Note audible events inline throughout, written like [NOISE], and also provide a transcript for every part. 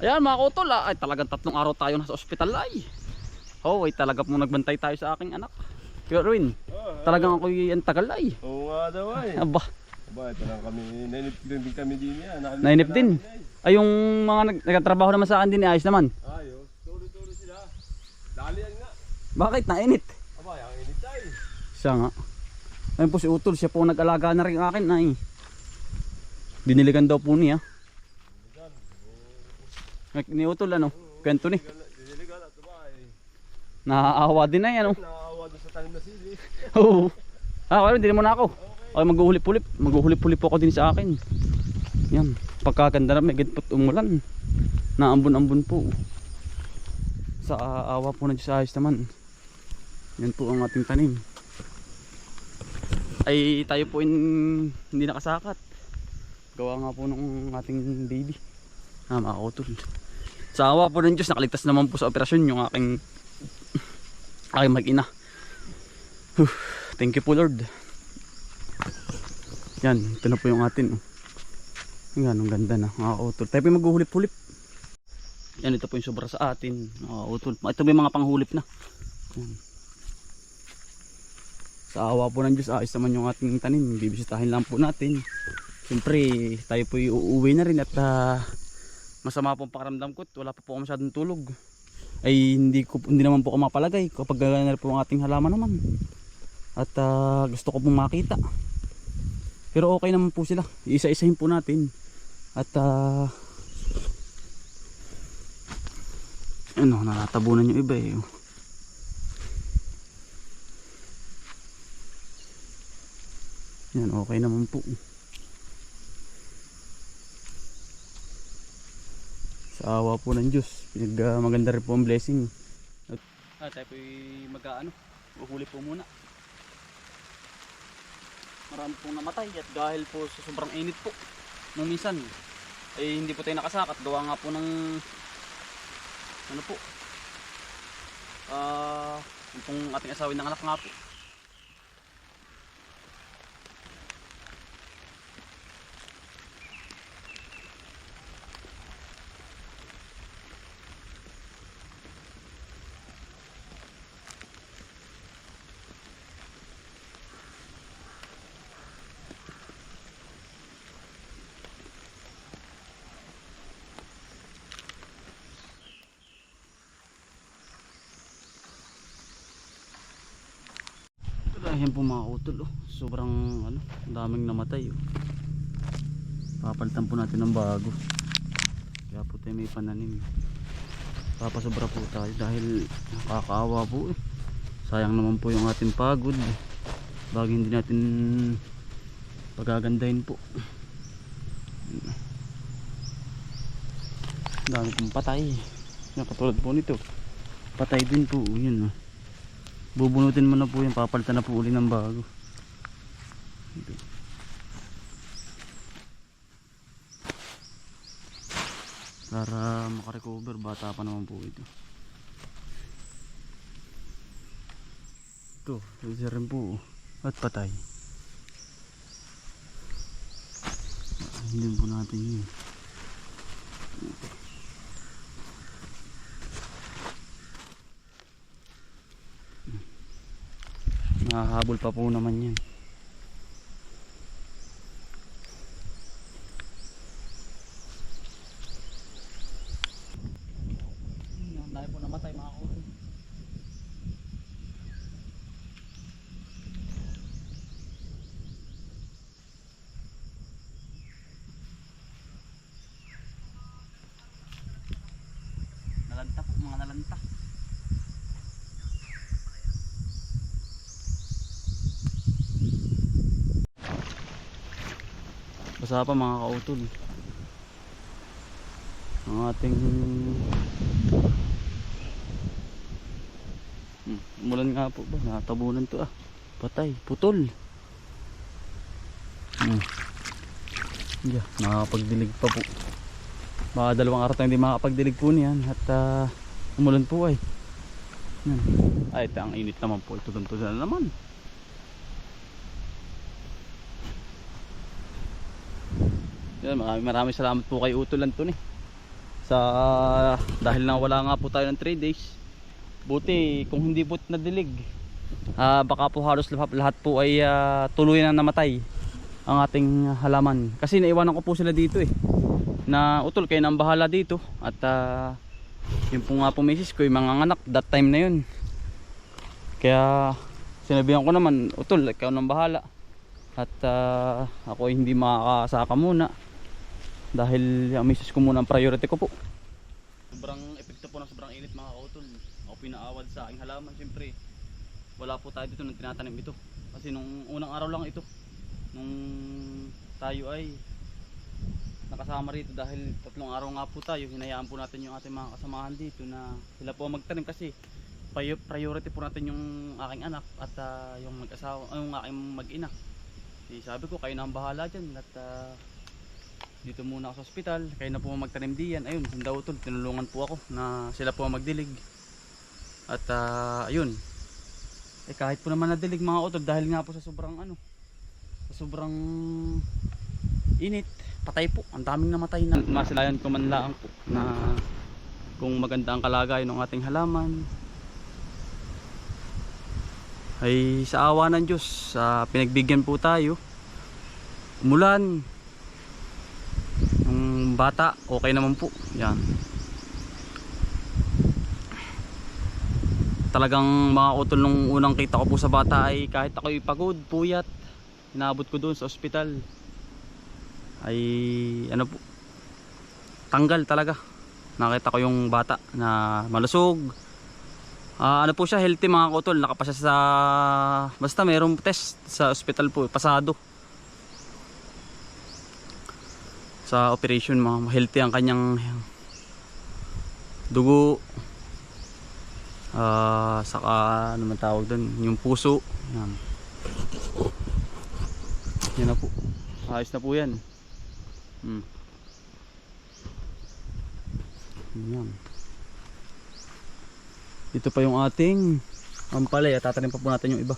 Ayan mga kutol, ah, ay talagang tatlong araw tayo nasa ospital ay. Oh, ay talaga pong nagbantay tayo sa aking anak. Kuya talagang ako'y ang tagal ay. Oo nga daw ay. Aba, Aba, ito lang kami. Nainip din din kami din yan. Nakalimutan nainip din. Ay yung mga nag nagtatrabaho naman sa akin din, eh, ayos naman. Ay, ayos. Tuloy-tuloy sila. Dalian nga. Bakit? Nainit. Aba, yung init ay. Siya nga. Ayun po si Utol, siya po nag-alaga na rin akin ay. Biniligan daw po niya. Ni Utol ano, kwento ni. Naaawa din ay ano. Nakakawa doon sa tanim na sili. [LAUGHS] Oo. Ah, wala, hindi mo na ako. Ay, maghuhulip-hulip. Maghuhulip-hulip po ako din sa akin. Yan. Pagkaganda na may gitpot umulan. Naambon-ambon po. Sa aawa po na Diyos ayos naman. Yan po ang ating tanim. Ay, tayo po in, hindi nakasakat. Gawa nga po ng ating baby. Ah, makakutol. Sa awa po ng Diyos, nakaligtas naman po sa operasyon yung aking aking mag-ina. Thank you po Lord. Yan, ito na po yung atin. Oh. Yan, ang ganda na. Nakakautol. Tayo po yung maghuhulip-hulip. Yan, ito po yung sobra sa atin. Nakakautol. Ito po yung mga panghulip na. Yan. Sa awa po ng Diyos, ayos naman yung ating tanim. Bibisitahin lang po natin. Siyempre, tayo po uuwi na rin at ah, masama po ang pakiramdam ko wala pa po ako masyadong tulog. Ay hindi ko hindi naman po ako mapalagay kapag gagana po ang ating halaman naman. At ah, gusto ko pong makita. Pero okay naman po sila. Isa-isahin po natin. At ah ano, natatabunan yung iba eh. Yan, okay naman po. Sa awa po ng Diyos, pinag, ah, maganda rin po ang blessing. At, ah, tayo po mag-ano, uhuli po muna. Marami pong namatay at dahil po sa sobrang init po. Nung minsan, eh hindi po tayo nakasakat. Gawa nga po ng, ano po, ah, yung pong ating asawin ng anak nga po. Ayan po mga utol oh. Sobrang ano, daming namatay oh. Papalitan po natin ng bago. Kaya po tayo may pananim. Papasobra po tayo dahil nakakaawa po eh. Sayang naman po yung ating pagod. Bagay hindi natin pagagandahin po. Dami pong patay. Yan katulad po nito. Patay din po. Yun oh. Bubunutin mo na po yan, papalitan na po uli ng bago. Ito. Para makarecover, bata pa naman po ito. Ito, isa rin po. At patay. Hindi po natin yun. Nahahabol pa po naman yan. Nalanta po, mga nalanta. Basa pa mga kautol. Ang ating hmm, umulan nga po ba? Natabunan to ah. Patay, putol. Hmm. Yeah, nakakapagdilig pa po. Baka dalawang araw tayo hindi makakapagdilig po niyan at ah, umulan po ay. Yan. Ay, ito ang init naman po. Ito na naman. Yan, maraming maraming salamat po kay Utol Anthony. Sa dahil na wala nga po tayo ng 3 days buti kung hindi po nadilig ah, baka po halos lahat, po ay ah, tuluyan na namatay ang ating halaman. Kasi naiwanan ko po sila dito eh. Na utol kayo nang bahala dito. At ah, yung po nga po misis ko yung mga anak that time na yun. Kaya sinabihan ko naman utol ikaw nang bahala. At ah, ako hindi makakasaka muna dahil ang misis ko muna ang priority ko po. Sobrang epekto po ng sobrang init mga kautol. Ako pinaawad sa aking halaman syempre wala po tayo dito nung tinatanim ito. Kasi nung unang araw lang ito nung tayo ay nakasama rito dahil tatlong araw nga po tayo hinayaan po natin yung ating mga kasamahan dito na sila po magtanim. Kasi pri- priority po natin yung aking anak at ah, yung mag-asawa yung aking mag-ina. Eh, sabi ko kayo na ang bahala dyan at ah, dito muna ako sa ospital kayo na po magtanim diyan. Ayun yung daw tol tinulungan po ako na sila po magdilig. At ah, ayun. Eh kahit po naman nadilig mga utol dahil nga po sa sobrang ano sa sobrang init patay po. Ang daming namatay na. Masilayan ko man lang po na kung maganda ang kalagayan ng ating halaman. Ay sa awa ng Diyos sa pinagbigyan po tayo. Umulan bata okay naman po yan. Talagang mga utol nung unang kita ko po sa bata ay kahit ako'y pagod, puyat inabot ko doon sa ospital. Ay ano po tanggal talaga. Nakita ko yung bata na malusog. Ah, ano po siya healthy mga utol nakapasa sa basta mayroong test sa ospital po pasado sa operation healthy ang kanyang dugo. Ah saka ano man tawag doon yung puso. Yan. Yan na po. Ayos na po yan. Hmm. yan. Dito pa yung ating ampalay at tatanim pa po natin yung iba.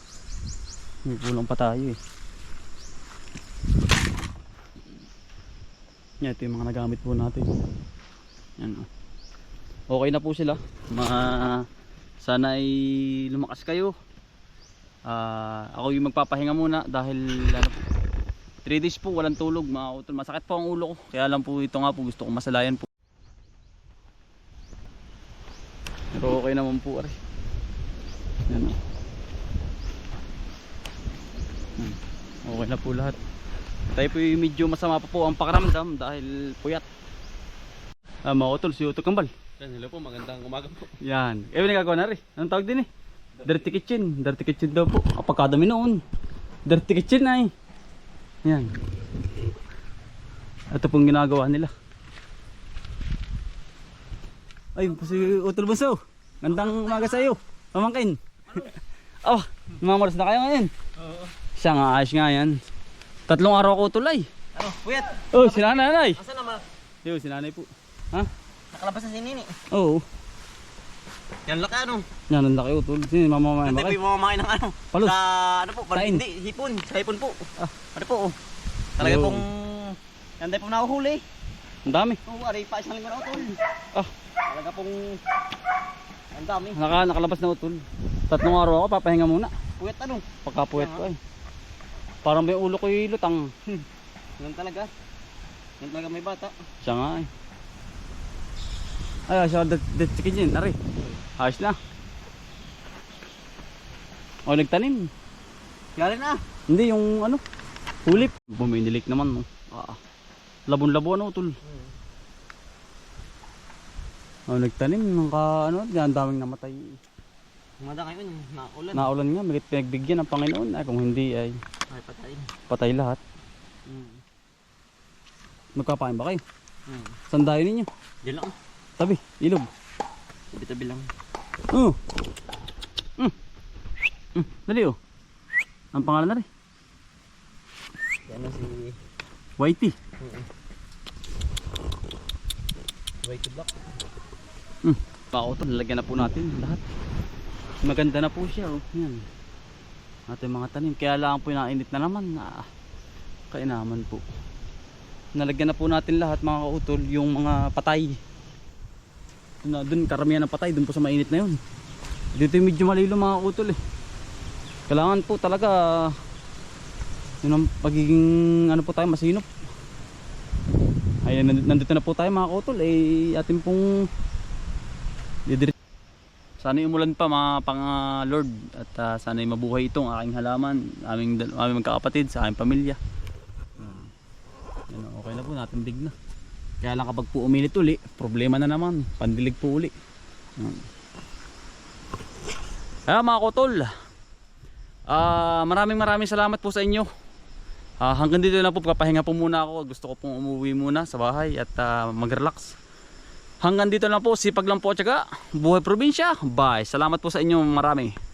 May kulang pa tayo eh yan ito yung mga nagamit po natin. Yan oh. okay na po sila. Mga sana ay lumakas kayo. Ah, ako yung magpapahinga muna dahil ano po 3 days po walang tulog. Mga masakit po ang ulo ko. Kaya lang po ito nga po gusto ko masalayan po. Pero okay naman po ari yan o Hmm, okay na po lahat tayo po yung medyo masama pa po ang pakaramdam dahil puyat ah, mga utol si Utol Kambal Yan, hello po, magandang umaga po. yan. Eh, nagagawa na rin. Anong tawag din eh? Dirty kitchen. Dirty kitchen daw po. Kapag kadami noon. Dirty kitchen ay. Yan. Ito pong ginagawa nila. Ay, si Utol Bunso. Gandang umaga sa iyo. Pamangkin. [LAUGHS] oh, mamaras na kayo ngayon. Oo. Siya nga, ayos nga yan. Tatlong araw ko tulay. Ano, puyat. Oh, si nanay. Asa naman? Yo, si nanay po. Ha? Nakalabas na si Nini. Oo. Yan laki ano. Yan, ang laki utol. Sino mamamayan ba po kayo? yung mamamain ng ano. Palos. Sa ano po, Kain. hindi, hipon. Sa hipon po. Ah. Ano po, oh. Talaga Yo. pong... Yan tayo pong nahuhuli. Ang dami. Oo, aray pa isang linggo na utol. Ah. Talaga pong... Ang dami. Naka, nakalabas na utol. Tatlong araw ako, papahinga muna. Puyat ano. Pagkapuwet ko ay. Parang may ulo ko yung lutang. Yan talaga. Yan talaga may bata. Siya nga ay. Ay, siya det chicken yun. Ari. Ayos na. O, nagtanim. Galing na. Hindi, yung ano, hulip. Buminilik naman, no. Ah, labon-labo ano, utol. O, nagtanim. Naka, ano, ang daming namatay. Umada ngayon, naulan. Naulan nga, may pinagbigyan ng Panginoon. Ay, kung hindi ay Ay, patayin. patay lahat. Hmm. Magkapain ba kayo? Hmm. Sandayo ninyo. Diyan lang. Tabi, ilog. Tabi-tabi lang. Oh. Mm. Mm. Dali oh. Ang pangalan na rin. Yan si... Whitey. White Black. Mm. Bako to, lalagyan na po natin lahat. Maganda na po siya oh. Yan. Ating mga tanim. Kaya lang po nainit na naman. Ah, kainaman po. Nalagyan na po natin lahat mga kautol. Yung mga patay. Na, doon karamihan ng patay, doon po sa mainit na yun. Dito yung medyo malilo mga utol eh. Kailangan po talaga yun ang pagiging ano po tayo masinop. Ayan, nandito, na po tayo mga utol eh atin pong sana umulan pa mga pang ah, at ah, sana mabuhay itong aking halaman, aming, aming magkakapatid sa aking pamilya. Hmm. Okay na po, natindig na. Kaya lang kapag po umilit uli, problema na naman, pandilig po uli. Hmm. Kaya mga kotol, ah maraming maraming salamat po sa inyo. Ah, hanggang dito na po, papahinga po muna ako. Gusto ko pong umuwi muna sa bahay at ah, mag-relax. Hanggang dito na po, sipag lang po at syaga. Buhay probinsya. Bye. Salamat po sa inyo marami.